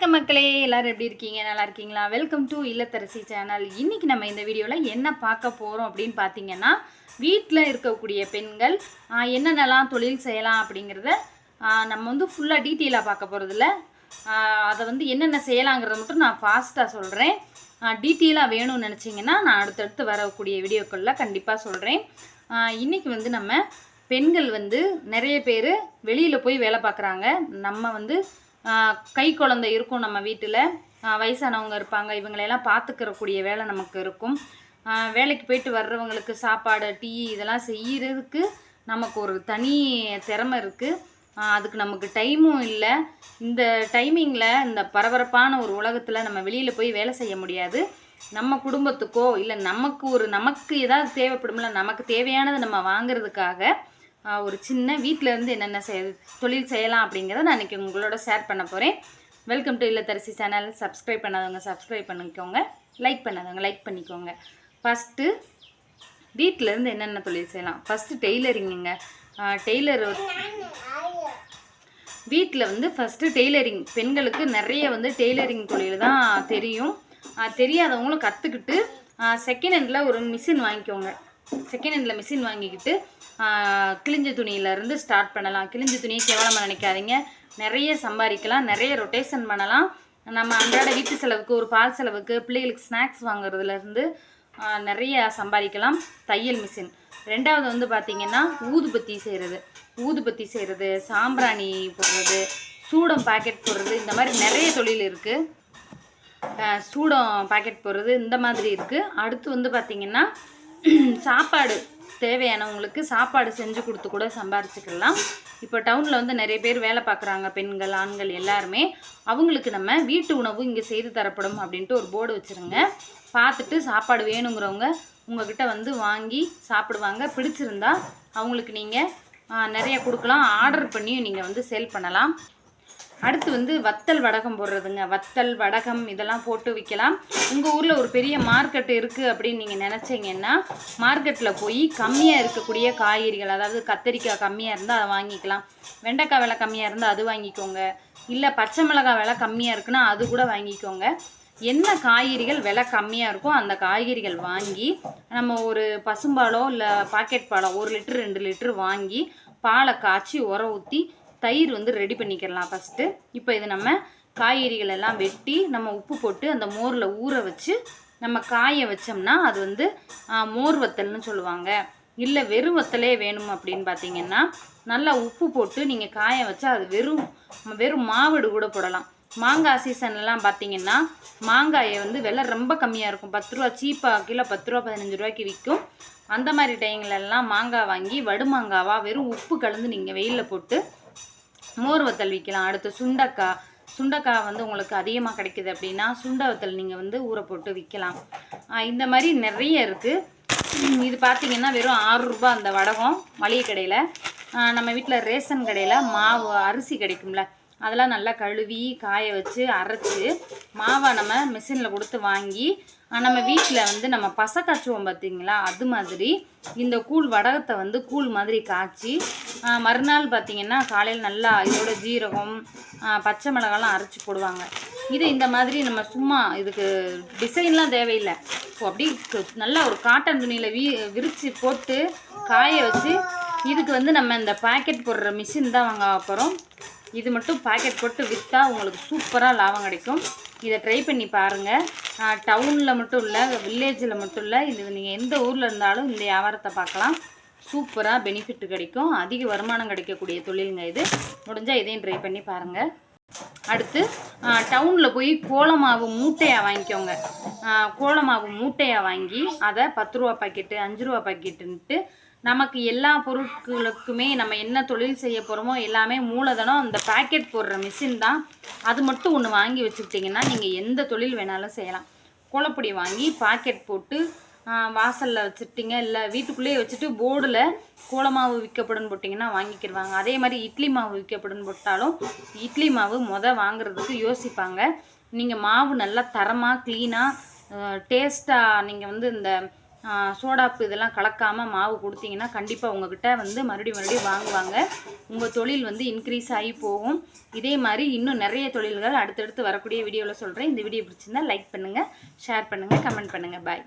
வணக்கம் மக்களே எல்லாரும் எப்படி இருக்கீங்க? நல்லா இருக்கீங்களா? வெல்கம் டு இல்லத்தரசி சேனல் இன்னைக்கு நம்ம இந்த வீடியோவில் என்ன பார்க்க போகிறோம் அப்படின்னு பார்த்தீங்கன்னா வீட்டில் இருக்கக்கூடிய பெண்கள் என்னென்னலாம் தொழில் செய்யலாம் அப்படிங்கிறத நம்ம வந்து ஃபுல்லாக டீட்டெயிலாக பார்க்க போகிறதில்ல அதை வந்து என்னென்ன செய்யலாங்கிறத மட்டும் நான் ஃபாஸ்ட்டாக சொல்கிறேன் டீட்டெயிலாக வேணும்னு நினச்சிங்கன்னா நான் அடுத்தடுத்து வரக்கூடிய வீடியோக்களில் கண்டிப்பாக சொல்கிறேன் இன்றைக்கி வந்து நம்ம பெண்கள் வந்து நிறைய பேர் வெளியில் போய் வேலை பார்க்குறாங்க. நம்ம வந்து கை குழந்தை இருக்கும் நம்ம வீட்டில். வயசானவங்க இருப்பாங்க. இவங்களையெல்லாம் பார்த்துக்கிறக்கூடிய வேலை நமக்கு இருக்கும். வேலைக்கு போயிட்டு வர்றவங்களுக்கு சாப்பாடு டீ இதெல்லாம் செய்கிறதுக்கு நமக்கு ஒரு தனி திறமை இருக்குது அதுக்கு நமக்கு டைமும் இல்லை. இந்த டைமிங்கில் இந்த பரபரப்பான ஒரு உலகத்தில் நம்ம வெளியில் போய் வேலை செய்ய முடியாது. நம்ம குடும்பத்துக்கோ இல்லை நமக்கு ஒரு நமக்கு ஏதாவது தேவைப்படும்ல நமக்கு தேவையானதை நம்ம வாங்கிறதுக்காக ஒரு சின்ன வீட்டில் இருந்து என்னென்ன செய் தொழில் செய்யலாம் அப்படிங்கிறத நான் இன்றைக்கி உங்களோட ஷேர் பண்ண போகிறேன் வெல்கம் டு இல்லத்தரசி சேனல் சப்ஸ்கிரைப் பண்ணாதவங்க சப்ஸ்கிரைப் பண்ணிக்கோங்க. லைக் பண்ணாதவங்க லைக் பண்ணிக்கோங்க. ஃபஸ்ட்டு வீட்டில் இருந்து என்னென்ன தொழில் செய்யலாம்? ஃபஸ்ட்டு டெய்லரிங்குங்க டெய்லர் வீட்டில் வந்து ஃபஸ்ட்டு டெய்லரிங் பெண்களுக்கு நிறைய வந்து டெய்லரிங் தொழில் தான் தெரியும் தெரியாதவங்களும் கற்றுக்கிட்டு செகண்ட் ஹேண்டில் ஒரு மிஷின் வாங்கிக்கோங்க. செகண்ட் ஹேண்டில் மிஷின் வாங்கிக்கிட்டு கிழிஞ்ச துணியிலேருந்து ஸ்டார்ட் பண்ணலாம். கிழிஞ்ச துணியை கேவலமாக நினைக்காதீங்க. நிறைய சம்பாதிக்கலாம் நிறைய ரொட்டேஷன் பண்ணலாம். நம்ம அன்றாட வீட்டு செலவுக்கு ஒரு பால் செலவுக்கு பிள்ளைகளுக்கு ஸ்நாக்ஸ் வாங்குறதுலேருந்து நிறைய சம்பாதிக்கலாம். தையல் மிஷின் ரெண்டாவது வந்து பார்த்திங்கன்னா ஊதுபத்தி செய்கிறது ஊதுபத்தி செய்கிறது சாம்பிராணி போடுறது சூடம் பாக்கெட் போடுறது. இந்த மாதிரி நிறைய தொழில் இருக்குது சூடம் பாக்கெட் போடுறது இந்த மாதிரி இருக்குது அடுத்து வந்து பார்த்திங்கன்னா சாப்பாடு தேவையானவங்களுக்கு சாப்பாடு செஞ்சு கொடுத்து கூட சம்பாரிச்சுக்கலாம். இப்போ டவுனில் வந்து நிறைய பேர் வேலை பார்க்குறாங்க பெண்கள் ஆண்கள் எல்லாருமே. அவங்களுக்கு நம்ம வீட்டு உணவு இங்கே செய்து தரப்படும் அப்படின்ட்டு ஒரு போர்டு வச்சுருங்க. பார்த்துட்டு சாப்பாடு வேணுங்கிறவங்க உங்ககிட்ட வந்து வாங்கி சாப்பிடுவாங்க. பிடிச்சிருந்தா அவங்களுக்கு நீங்கள் நிறைய கொடுக்கலாம். ஆர்டர் பண்ணியும் நீங்கள் வந்து சேல் பண்ணலாம். அடுத்து வந்து வத்தல் வடகம் போடுறதுங்க. வத்தல் வடகம் இதெல்லாம் போட்டு விற்கலாம் உங்கள் ஊரில் ஒரு பெரிய மார்க்கெட் இருக்குது அப்படின்னு நீங்கள் நினச்சிங்கன்னா மார்க்கெட்டில் போய் கம்மியாக இருக்கக்கூடிய காய்கறிகள் அதாவது கத்தரிக்காய் கம்மியாக இருந்தால் அதை வாங்கிக்கலாம். வெண்டைக்காய் விலை கம்மியாக இருந்தால் அது வாங்கிக்கோங்க. இல்லை பச்சை மிளகாய் விலை கம்மியாக இருக்குன்னா அது கூட வாங்கிக்கோங்க. என்ன காய்கறிகள் விலை கம்மியாக இருக்கோ அந்த காய்கறிகள் வாங்கி நம்ம ஒரு பசும்பாலோ இல்லை பாக்கெட் பாலோ ஒரு லிட்டர் ரெண்டு லிட்டர் வாங்கி பாலை காய்ச்சி உரம் ஊற்றி தயிர் வந்து ரெடி பண்ணிக்கிறலாம் ஃபஸ்ட்டு இப்போ இது நம்ம காய்கறிகள் எல்லாம் வெட்டி நம்ம உப்பு போட்டு அந்த மோரில் ஊற வச்சு நம்ம காய வச்சோம்னா அது வந்து மோர் வத்தல்னு சொல்லுவாங்க. இல்லை வெறும் வத்தலே வேணும் அப்படின்னு பார்த்தீங்கன்னா நல்லா உப்பு போட்டு நீங்கள் காய வச்சா அது வெறும் வெறும் மாவடு கூட போடலாம். மாங்காய் சீசன்லாம் பார்த்தீங்கன்னா மாங்காயை வந்து விலை ரொம்ப கம்மியாக இருக்கும். பத்து ரூபா சீப்பாக கிலோ பத்து ரூபா பதினஞ்சு ரூபாய்க்கு விற்கும் அந்த மாதிரி டைம்ல மாங்காய் வாங்கி வடுமாங்காவாக வெறும் உப்பு கலந்து நீங்கள் வெயிலில் போட்டு மோர் வத்தல் விற்கலாம். அடுத்து சுண்டக்காய் சுண்டக்காய் வந்து உங்களுக்கு அதிகமாக கிடைக்கிது அப்படின்னா சுண்ட வத்தல் நீங்கள் வந்து ஊற போட்டு விற்கலாம். இந்த மாதிரி நிறைய இருக்குது இது பார்த்தீங்கன்னா வெறும் ஆறு ரூபாய் அந்த வடகம் மளிகை கடையில். நம்ம வீட்டில் ரேஷன் கடையில் மாவு அரிசி கிடைக்கும்ல. அதெல்லாம் நல்லா கழுவி காய வச்சு அரைச்சி மாவை நம்ம மிஷினில் கொடுத்து வாங்கி நம்ம வீட்டில் வந்து நம்ம பசை காய்ச்சுவோம் பார்த்தீங்களா? அது மாதிரி இந்த கூழ் வடகத்தை வந்து கூழ் மாதிரி காய்ச்சி மறுநாள் பார்த்திங்கன்னா காலையில் நல்லா இதோட ஜீரகம் பச்சை மிளகாலாம் அரைச்சி போடுவாங்க. இது இந்த மாதிரி நம்ம சும்மா இதுக்கு டிசைன்லாம் தேவையில்லை. ஸோ அப்படி நல்லா ஒரு காட்டன் துணியில் வீ விரித்து போட்டு காய வச்சு இதுக்கு வந்து நம்ம இந்த பாக்கெட் போடுற மிஷின் தான் வாங்க போகிறோம் இது மட்டும் பாக்கெட் போட்டு விற்றா உங்களுக்கு சூப்பராக லாபம் கிடைக்கும். இதை ட்ரை பண்ணி பாருங்கள் டவுனில் மட்டும் இல்லை வில்லேஜில் மட்டும் இல்லை இது நீங்கள் எந்த ஊரில் இருந்தாலும் இந்த வியாபாரத்தை பார்க்கலாம். சூப்பராக பெனிஃபிட் கிடைக்கும். அதிக வருமானம் கிடைக்கக்கூடிய தொழிலுங்க இது. முடிஞ்சால் இதையும் ட்ரை பண்ணி பாருங்கள் அடுத்து டவுனில் போய் கோலமாவு மூட்டையாக வாங்கிக்கோங்க. கோலமாவு மூட்டையாக வாங்கி அதை பத்து ரூபா பாக்கெட்டு அஞ்சு ரூபா பாக்கெட்டுன்ட்டு நமக்கு எல்லா பொருட்களுக்குமே நம்ம என்ன தொழில் செய்ய போகிறோமோ எல்லாமே மூலதனம் அந்த பாக்கெட் போடுற மிஷின் தான். அது மட்டும் ஒன்று வாங்கி வச்சுக்கிட்டிங்கன்னா நீங்கள் எந்த தொழில் வேணாலும் செய்யலாம். கோலப்பொடி வாங்கி பாக்கெட் போட்டு வாசலில் வச்சுட்டிங்க. இல்லை வீட்டுக்குள்ளேயே வச்சுட்டு போர்டில் கோலமாவு விற்கப்படுன்னு போட்டிங்கன்னா வாங்கிக்கிடுவாங்க அதே மாதிரி இட்லி மாவு விற்கப்படுன்னு போட்டாலும் இட்லி மாவு மொதல் வாங்குறதுக்கு யோசிப்பாங்க. நீங்கள் மாவு நல்லா தரமாக க்ளீனாக டேஸ்ட்டாக நீங்கள் வந்து இந்த சோடாப்பு இதெல்லாம் கலக்காமல் மாவு கொடுத்தீங்கன்னா கண்டிப்பாக உங்ககிட்ட வந்து மறுபடியும் மறுபடியும் வாங்குவாங்க. உங்கள் தொழில் வந்து இன்க்ரீஸ் ஆகி போகும். இதே மாதிரி இன்னும் நிறைய தொழில்கள் அடுத்தடுத்து வரக்கூடிய வீடியோவில் சொல்கிறேன் இந்த வீடியோ பிடிச்சிருந்தா லைக் பண்ணுங்கள் ஷேர் பண்ணுங்கள் கமெண்ட் பண்ணுங்கள் பாய்